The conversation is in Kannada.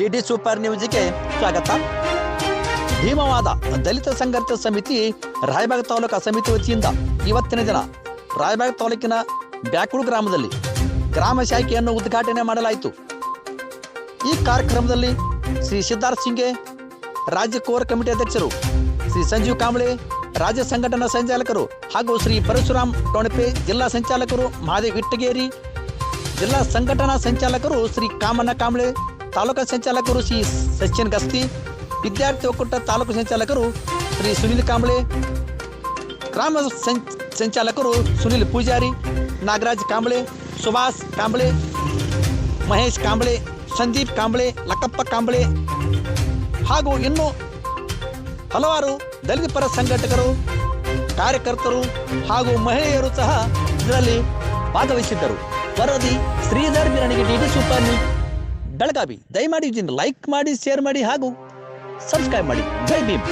ಡಿಡಿ ಸೂಪರ್ ನ್ಯೂಸ್ಗೆ ಸ್ವಾಗತ. ಭೀಮವಾದ ದಲಿತ ಸಂಘರ್ಷ ಸಮಿತಿ, ರಾಯಬಾಗ ತಾಲೂಕು ಸಮಿತಿ ವತಿಯಿಂದ ಇವತ್ತಿನ ದಿನ ರಾಯಬಾಗ ತಾಲೂಕಿನ ಬ್ಯಾಕೂರು ಗ್ರಾಮದಲ್ಲಿ ಗ್ರಾಮ ಶಾಖೆಯನ್ನು ಉದ್ಘಾಟನೆ ಮಾಡಲಾಯಿತು. ಈ ಕಾರ್ಯಕ್ರಮದಲ್ಲಿ ಶ್ರೀ ಸಿದ್ಧಾರ್ಥ ಸಿಂಗೆ, ರಾಜ್ಯ ಕೋರ್ ಕಮಿಟಿ ಅಧ್ಯಕ್ಷರು ಶ್ರೀ ಸಂಜೀವ್ ಕಾಂಬ್ಳೆ, ರಾಜ್ಯ ಸಂಘಟನಾ ಸಂಚಾಲಕರು ಹಾಗೂ ಶ್ರೀ ಪರಶುರಾಮ್ ಟೊಣಪೆ ಜಿಲ್ಲಾ ಸಂಚಾಲಕರು ಮಹಾದೇವ್ ಇಟ್ಟಗೇರಿ, ಜಿಲ್ಲಾ ಸಂಘಟನಾ ಸಂಚಾಲಕರು ಶ್ರೀ ಕಾಮಣ್ಣ ಕಾಂಬ್ಳೆ ತಾಲೂಕಾ ಸಂಚಾಲಕರು ಶ್ರೀ ಸಚಿನ್ ಗಸ್ತಿ, ವಿದ್ಯಾರ್ಥಿ ಒಕ್ಕೂಟ ತಾಲೂಕು ಸಂಚಾಲಕರು ಶ್ರೀ ಸುನಿಲ್ ಕಾಂಬ್ಳೆ, ಗ್ರಾಮ ಸಂಚಾಲಕರು ಸುನಿಲ್ ಪೂಜಾರಿ, ನಾಗರಾಜ್ ಕಾಂಬ್ಳೆ, ಸುಭಾಷ್ ಕಾಂಬ್ಳೆ, ಮಹೇಶ್ ಕಾಂಬ್ಳೆ, ಸಂದೀಪ್ ಕಾಂಬ್ಳೆ, ಲಕ್ಕಪ್ಪ ಕಾಂಬ್ಳೆ ಹಾಗೂ ಇನ್ನು ಹಲವಾರು ದಲಿತ ಪರ ಸಂಘಟಕರು, ಕಾರ್ಯಕರ್ತರು ಹಾಗೂ ಮಹಿಳೆಯರು ಸಹ ಇದರಲ್ಲಿ ಭಾಗವಹಿಸಿದ್ದರು. ವರದಿ ಶ್ರೀಧರ್ ಮಿರಣಿಗೆ ಡಿ ಸೂಪರ್ ನ್ಯೂಸ್. ಬೆಳಗಾವಿ. ದಯಮಾಡಿ ಲೈಕ್ ಮಾಡಿ ಶೇರ್ ಮಾಡಿ ಹಾಗೂ ಸಬ್ಸ್ಕ್ರೈಬ್ ಮಾಡಿ. ಜೈ ಭೀಮ್.